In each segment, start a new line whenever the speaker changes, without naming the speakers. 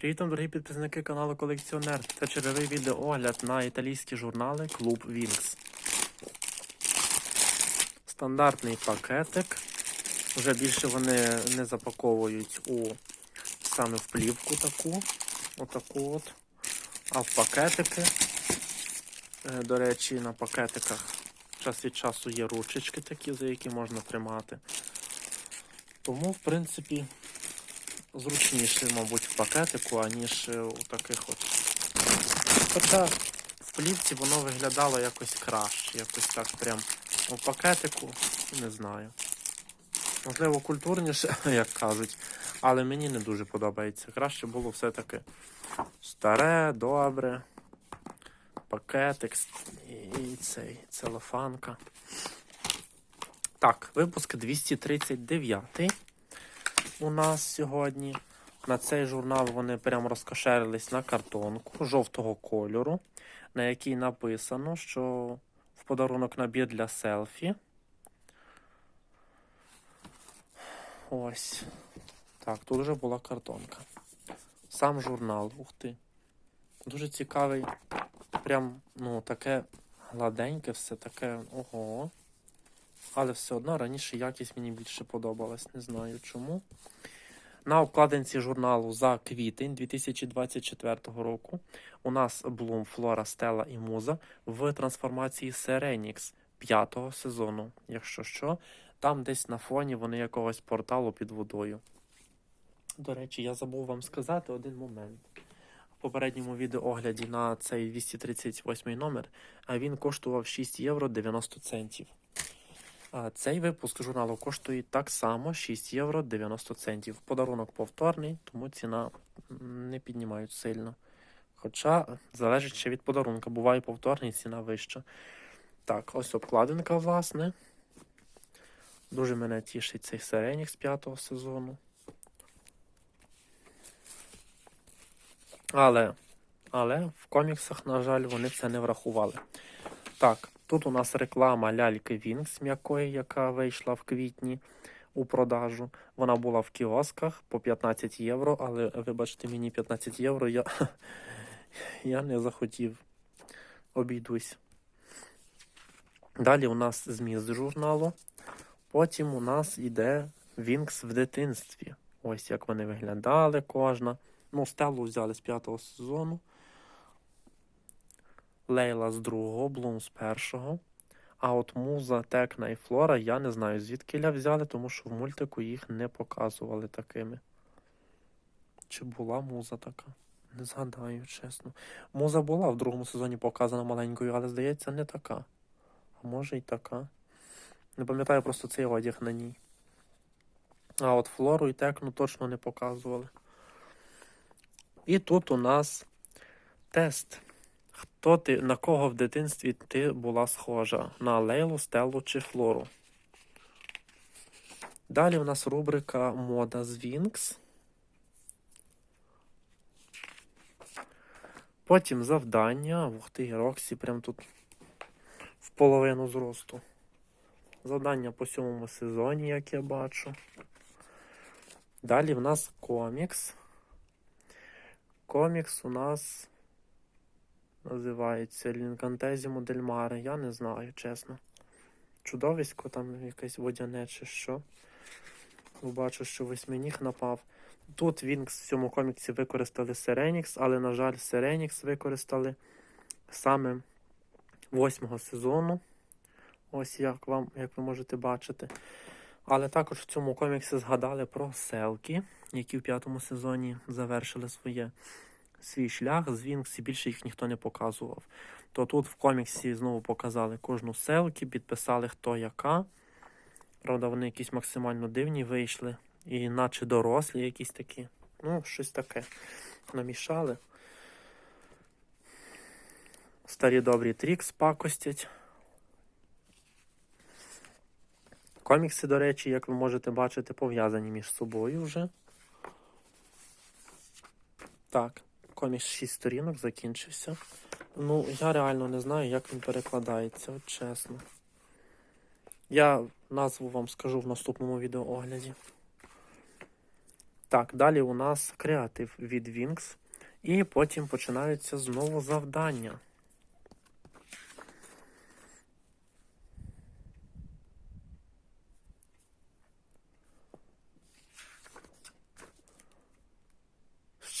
Привіт, вам, дорогі підписники каналу Колекціонер. Це черговий відеоогляд на італійські журнали Клуб Вінкс. Стандартний пакетик. Вже більше вони не запаковують у саме в плівку таку, отаку от. А в пакетики, е, до речі, на пакетиках час від часу є ручечки такі, за які можна тримати. Тому, в принципі, зручніше, мабуть, в пакетику, аніж е, у таких от. Хоча в плівці воно виглядало якось краще, якось так прям у пакетику, не знаю. Можливо, культурніше, як кажуть, але мені не дуже подобається. Краще було все-таки старе, добре. Пакетик і цей целофанка. Так, випуск 239 у нас сьогодні. На цей журнал вони прямо розкошерились на картонку жовтого кольору, на якій написано, що в подарунок набір для селфі. Ось. Так, тут вже була картонка. Сам журнал, ух ти. Дуже цікавий. Прям, ну, таке гладеньке, все таке. Ого. Але все одно раніше якість мені більше подобалась. Не знаю чому. На обкладинці журналу за квітень 2024 року у нас Bloom, Flora, Stella і Муза в трансформації Serenix п'ятого сезону. Якщо що, там десь на фоні вони якогось порталу під водою. До речі, я забув вам сказати один момент. В попередньому відеоогляді на цей 238 номер він коштував 6 євро 90 центів. Цей випуск журналу коштує так само 6 євро 90 центів. Подарунок повторний, тому ціна не піднімають сильно. Хоча залежить ще від подарунка. Буває повторний, ціна вища. Так, ось обкладинка, власне. Дуже мене тішить цей серенік з п'ятого сезону. Але, але в коміксах, на жаль, вони це не врахували. Так, тут у нас реклама ляльки Вінкс м'якої, яка вийшла в квітні у продажу. Вона була в кіосках по 15 євро, але вибачте мені 15 євро, я, я не захотів. Обійдусь. Далі у нас зміст журналу. Потім у нас йде Вінкс в дитинстві. Ось як вони виглядали кожна. Ну, стелу взяли з п'ятого сезону. Лейла з другого, Блум з першого. А от Муза, Текна і Флора я не знаю, звідки ля взяли, тому що в мультику їх не показували такими. Чи була муза така? Не згадаю, чесно. Муза була в другому сезоні показана маленькою, але здається, не така. А може й така. Не пам'ятаю просто цей одяг на ній. А от Флору і Текну точно не показували. І тут у нас тест. Хто ти, на кого в дитинстві ти була схожа? На Лейлу, Стеллу чи Флору? Далі у нас рубрика Мода з Вінкс. Потім завдання. Ух ти, Роксі, прям тут в половину зросту. Завдання по сьомому сезоні, як я бачу. Далі в нас комікс. Комікс у нас називається Лінкантезімо Дель Маре. Я не знаю, чесно. Чудовисько там якесь водяне чи що. Бачу, що восьминіг напав. Тут Вінкс в цьому коміксі використали Серенікс, але, на жаль, Серенікс використали саме восьмого сезону. Ось як вам, як ви можете бачити. Але також в цьому коміксі згадали про селки, які в п'ятому сезоні завершили своє свій шлях з Вінкс і більше їх ніхто не показував. То тут в коміксі знову показали кожну селки, підписали хто яка. Правда, вони якісь максимально дивні вийшли. І наче дорослі якісь такі. Ну, щось таке. Намішали. Старі добрі трікс пакостять. Комікси, до речі, як ви можете бачити, пов'язані між собою вже. Так, комікс 6 сторінок закінчився. Ну, я реально не знаю, як він перекладається, от чесно. Я назву вам скажу в наступному відеоогляді. Так, далі у нас креатив від Wings. І потім починаються знову завдання.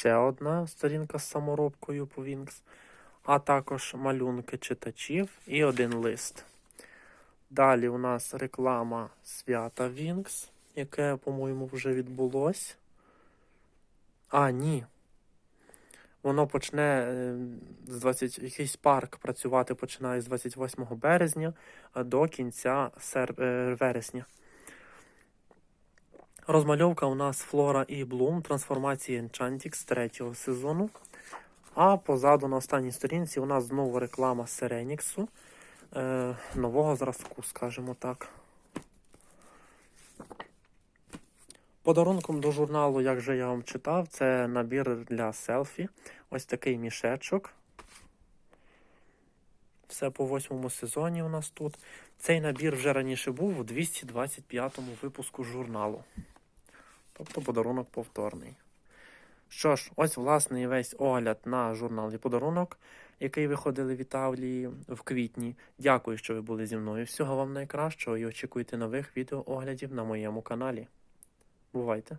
Ще одна сторінка з саморобкою по Wings, а також малюнки читачів і один лист. Далі у нас реклама свята Wings, яке, по-моєму, вже відбулось. А, ні. Воно почне е, з 20, якийсь парк працювати починає з 28 березня до кінця сер, е, вересня. Розмальовка у нас Флора і Блум трансформації Enchantix з третього сезону. А позаду на останній сторінці у нас знову реклама Сереніксу е, нового зразку, скажімо так. Подарунком до журналу, як вже я вам читав, це набір для селфі. Ось такий мішечок. Все по восьмому сезоні у нас тут. Цей набір вже раніше був у 225-му випуску журналу. Тобто подарунок повторний. Що ж, ось власне і весь огляд на журнал і подарунок, який виходили в Італії в квітні. Дякую, що ви були зі мною. Всього вам найкращого і очікуйте нових відеооглядів на моєму каналі. Бувайте!